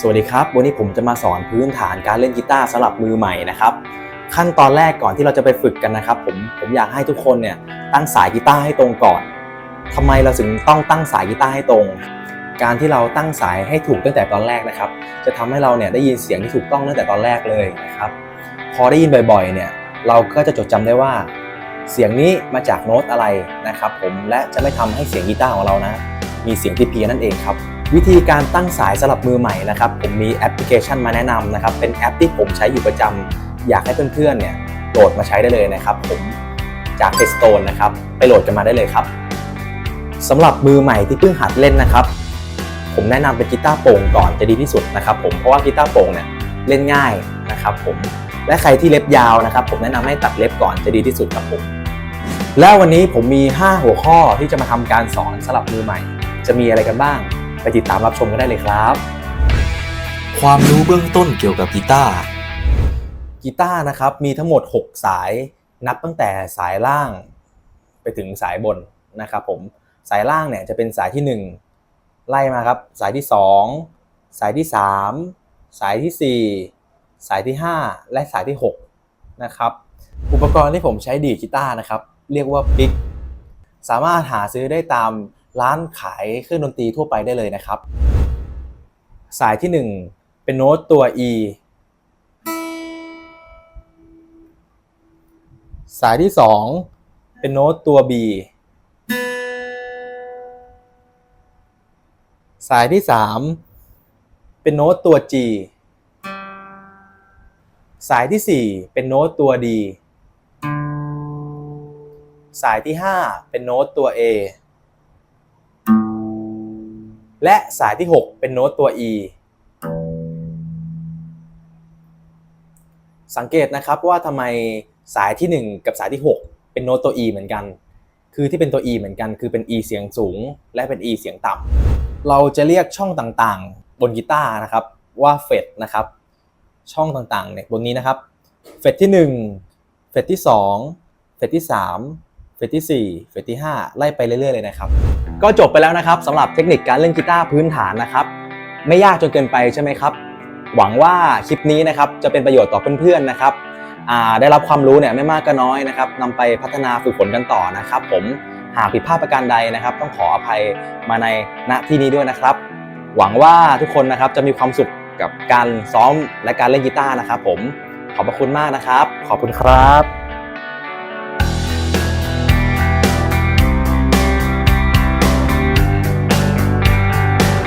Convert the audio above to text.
สวัสดีครับ วันนี้ผมจะมาสอนพื้นฐานการเล่นกีตาร์สำหรับมือใหม่นะครับ ขั้นตอนแรกก่อนที่เราจะไปฝึกกันนะครับผมผมอยากให้ทุกคนเนี่ยตั้งสายกีตาร์ให้ตรงก่อนทำไมเราถึงต้องตั้งสายกีตาร์ให้ตรง การที่เราตั้งสายให้ถูกตั้งแต่ตอนแรกนะครับ จะทำให้เราเนี่ยได้ยินเสียงที่ถูกต้องตั้งแต่ตอนแรกเลยนะครับ พอได้ยินบ่อยๆเนี่ยเราก็จะจดจำได้ว่า เสียงนี้มาจากโน้ตอะไรนะครับ ผมและจะไม่ทำให้เสียงกีตาร์ของเรานะมีเสียงที่เพี้ยนนั่นเองครับ วิธีการตั้งสายสำหรับมือใหม่นะครับ ผมมีแอปพลิเคชันมาแนะนำนะครับ เป็นแอปที่ผมใช้อยู่ประจำอยากให้เพื่อนๆเนี่ยโหลดมาใช้ได้เลยนะครับผมจาก Play Store นะครับ ไปโหลดกันมาได้เลยครับสำหรับมือใหม่ที่เพิ่งหัดเล่นนะครับ ผมแนะนำเป็นกีตาร์โปร่งก่อนจะดีที่สุดนะครับผมเพราะว่ากีตาร์โปร่งเนี่ยเล่นง่ายนะครับผมและใครที่เล็บยาวนะครับ ผมแนะนำให้ตัดเล็บก่อนจะดีที่สุดครับผมแล้ววันนี้ผมมี 5 หัวข้อที่จะมาทำการสอนสำหรับมือใหม่ จะมีอะไรกันบ้าง ไปติดตามรับชมกันได้เลยครับ ความรู้เบื้องต้นเกี่ยวกับกีตาร์กีตาร์นะครับมีทั้งหมด 6 สายนับตั้งแต่สายล่างไปถึงสายบนนะครับผมสายล่างเนี่ยจะเป็นสายที่ 1 ไล่มาครับ สายที่ 2 สายที่ 3 สายที่ 4 สายที่ 5 และสายที่ 6 นะครับ อุปกรณ์ที่ผมใช้ดีดกีตาร์นะครับ เรียกว่าปิกสามารถหาซื้อได้ตาม ร้านขายเครื่องดนตรีทั่วไปได้เลยนะครับ สายที่ 1 เป็นโน้ตตัว E สายที่ 2 เป็นโน้ตตัว B สายที่ 3 เป็นโน้ตตัว G สายที่ 4 เป็นโน้ตตัว D สายที่ 5 เป็นโน้ตตัว A และสายที่ 6 เป็นโน้ตตัว E สังเกตนะครับว่าทำไมสายที่ 1 กับสายที่ 6 เป็นโน้ตตัว E เหมือนกัน คือที่เป็นตัว E เหมือนกันคือเป็น E เสียงสูง และเป็น E เสียงต่ำเราจะเรียกช่องต่างๆ บนกีตาร์นะครับว่าเฟดนะครับช่องต่างๆเนี่ยบนนี้นะครับเฟดที่ 1 เฟดที่ 2 เฟดที่ 3 เฟดที่ 4 เฟดที่ 5 ไล่ไปเรื่อยๆ เลยนะครับ ก็จบไปแล้วนะครับสำหรับเทคนิคการเล่นกีตาร์พื้นฐานนะครับ ไม่ยากจนเกินไปใช่ไหมครับ หวังว่าคลิปนี้นะครับจะเป็นประโยชน์ต่อเพื่อนๆนะครับได้รับความรู้เนี่ยไม่มากก็น้อยนะครับนำไปพัฒนาฝึกฝนกันต่อนะครับ ผมหากผิดพลาดประการใดนะครับ ต้องขออภัยมาในณที่นี้ด้วยนะครับ หวังว่าทุกคนนะครับจะมีความสุขกับการซ้อมและการเล่นกีตาร์นะครับ ผมขอบพระคุณมากนะครับ ขอบคุณครับ